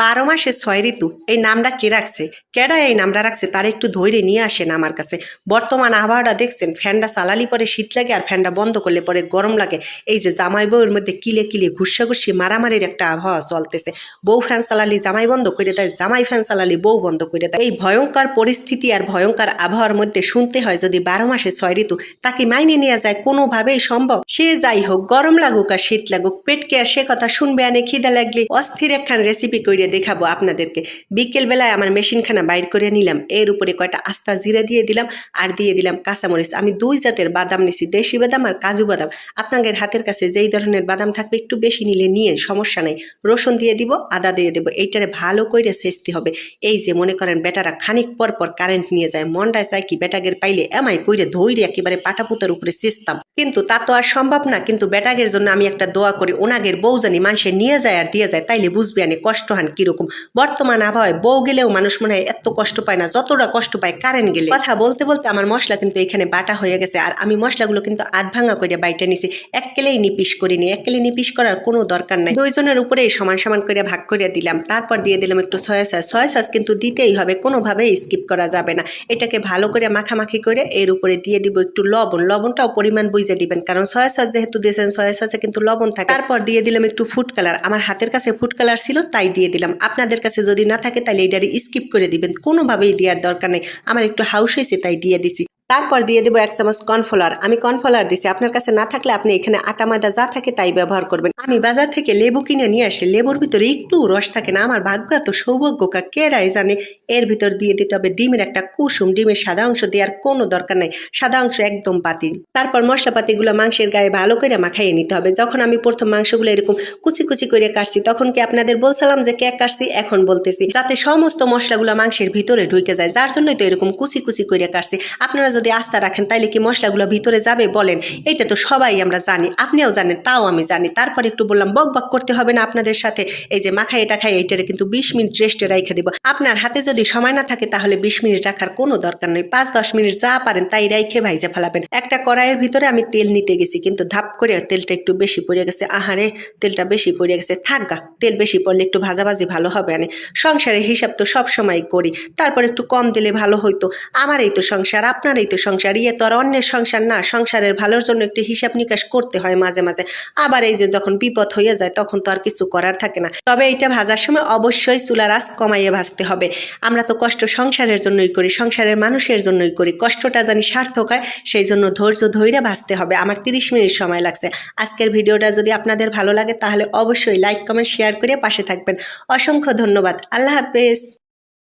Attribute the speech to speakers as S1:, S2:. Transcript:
S1: বারো মাসে ছয় ঋতু। এই নামটা কে রাখছে? কেডা এই নামটা রাখছে? তার একটু ধৈর্য নিয়ে আসেন আমার কাছে। বর্তমান আবহাওয়াটা দেখছেন, ফ্যানটা চালালি পরে শীত লাগে আর ফ্যানটা বন্ধ করলে পরে গরম লাগে। এই যে জামাই বউয়ের মধ্যে কিলে কিলে ঘুষা ঘুষি মারামারির একটা আবহাওয়া চলতেছে। বউ ফ্যান চালালি, জামাই বন্ধ করে দেয়, জামাই ফ্যান চালালি, বউ বন্ধ করে দেয়। এই ভয়ঙ্কর পরিস্থিতি আর ভয়ঙ্কর আবহাওয়ার মধ্যে শুনতে হয় যদি বারো মাসে ছয় ঋতু, তাকে মাইনে নেওয়া যায় কোনোভাবেই সম্ভব। সে যাই হোক, গরম লাগুক আর শীত লাগুক, পেটকে আর সে কথা শুনবে আনে খিদা লাগলে অস্থির একখান রেসিপি করে দেখাবো আপনাদেরকে। বিকেল বেলায় আমার মেশিনখানা বাইর করে নিলাম। এর উপরে কয়টা আস্তা জিরা দিয়ে দিলাম আর দিয়ে দিলাম কাঁচামরিচ। আমি দুই জাতের বাদাম নিছি, দেশি বাদাম আর কাজু বাদাম। আপনাদের হাতের কাছে যেই ধরনের বাদাম থাকবে একটু বেশি নিলে নিয়ে সমস্যা নাই। রসুন দিয়ে দিব, আদা দিয়ে দেবো, এইটারে ভালো করে সেচতে হবে। এই যে মনে করেন বেটারা খানিক পর পর কারেন্ট নিয়ে যায়, মনটায় চায় কি বেটাগের পাইলে এমাই কইরে ধৈরে একেবারে পাটাপুতার উপরে সেচতাম। কিন্তু তা তো আর সম্ভব না, কিন্তু বেটাগের জন্য আমি একটা দোয়া করি, ওনাগের বউ জানি নিয়ে যায় আর দিয়ে যায়, তাইলে বুঝবে আনে কষ্ট হান। কীরকম? বর্তমান আবহাওয়ায় বউ গেলেও মানুষ মনে হয় এত কষ্ট পায় না, যতটা কষ্ট পায় কারেন্ট গেলে। কথা বলতে বলতে আমার মশলা কিন্তু এখানে বাটা হয়ে গেছে, আর আমি মশলাগুলো কিন্তু আধ ভাঙা করে বাইটা নিছি। এক কেলেই নিপিস করিনি, এক কেলে নিপিস করার কোনো দরকার নাই। দুইজনের উপরেই সমান সমান করে ভাগ করে দিলাম, তারপর দিয়ে দিলাম একটু সয়া সস সয়া সস কিন্তু দিতেই হবে, কোনোভাবেই স্কিপ করা যাবে না। এটাকে ভালো করে মাখামাখি করে এর উপরে দিয়ে দিব একটু লবণ। লবণটাও পরিমাণ বুঝে দিবেন, কারণ সয়া সস যেহেতু দিয়েছেন সয়া সসে কিন্তু লবণ থাকে। তারপর দিয়ে দিলাম একটু ফুড কালার আমার হাতের কাছে ফুড কালার ছিল, তাই দিয়ে দিলাম। আপনাদের কাছে যদি না থাকে তাহলে এটারে স্কিপ করে দিবেন। কোনোভাবেই দেওয়ার দরকার নেই। আমার একটু হাউস হয়েছে, তাই দিয়ে দিছি। তারপর দিয়ে দেবো এক চামচ কর্নফ্লাওয়ার। আমি কর্নফ্লাওয়ার দিছি। আপনার কাছে না থাকলে আপনি এখানে আটা, ময়দা যা থাকে তাই ব্যবহার করবেন। আমি বাজার থেকে লেবু কিনে নিয়ে আসি লেবুর ভিতরে একটু রস থাকে না। আমার ভাগ্য এত সৌভাগ্য কা, কেরাই জানে। এর ভিতর দিয়ে দিতে হবে ডিমের একটা কুসুম। ডিমের সাদা অংশ দেওয়ার কোনো দরকার নাই। সাদা অংশ একদম বাতিল তারপর মশলাপাতিগুলো মাংসের গায়ে ভালো করে মাখাইয়ে নিতে হবে। যখন আমি প্রথম মাংসগুলো এরকম কুচি কুচি করে কাটছি, তখন কি আপনাদের বলছিলাম যে কে কাটছি? এখন বলতেছি। যাতে সমস্ত মশলাগুলো মাংসের ভিতরে ঢুকে যায়। যার জন্যই তো এরকম কুচি কুচি করে কাটছি। আপনারা যদি আস্থা রাখেন, তাইলে কি মশলাগুলো ভিতরে যাবে? বলেন। এইটা তো সবাই আমরা জানি। আপনিও জানেন, তাও আমি জানি। তারপর একটু বললাম, বক বক করতে হবে না আপনাদের সাথে? এই যে মাখাই এটা খাই, এইটারে কিন্তু বিশ মিনিট রেস্টে রাইখে দিব। আপনার হাতে যদি সময় না থাকে, তাহলে বিশ মিনিট রাখার কোনো দরকার নেই। পাঁচ দশ মিনিট যা পারেন, তাই রাইখে ভাইজে ফেলাবেন। একটা কড়াইয়ের ভিতরে আমি তেল নিতে গেছি, কিন্তু ধাপ করে তেলটা একটু বেশি পড়ে গেছে। আহারে, তেলটা বেশি পড়ে গেছে। থাক গা, তেল বেশি পড়লে একটু ভাজাভাজি ভালো হবে আনে। সংসারের হিসাব তো সব সময় করি। তারপর একটু কম দিলে ভালো হইতো। আমার এই তো সংসার আপনার এই তো সংসার ইয়ে তো আর অন্যের সংসার না, সংসারের ভালোর জন্য একটু হিসাব নিকাশ করতে হয় মাঝে মাঝে। আবার এই যে যখন বিপদ হয়ে যায়, তখন তো আর কিছু করার থাকে না। তবে এটা ভাজার সময় অবশ্যই চুলার আঁচ কমাইয়ে ভাজতে হবে। আমরা তো কষ্ট সংসারের জন্যই করি, সংসারের মানুষের জন্যই করি। কষ্টটা জানি সার্থক হয়, সেই জন্য ধৈর্য ধৈর্য ভাজতে হবে। আমার তিরিশ মিনিট সময় লাগছে। আজকের ভিডিওটা যদি আপনাদের ভালো লাগে, তাহলে অবশ্যই লাইক, কমেন্ট, শেয়ার করে পাশে থাকবেন। অসংখ্য ধন্যবাদ। আল্লাহ হাফেজ।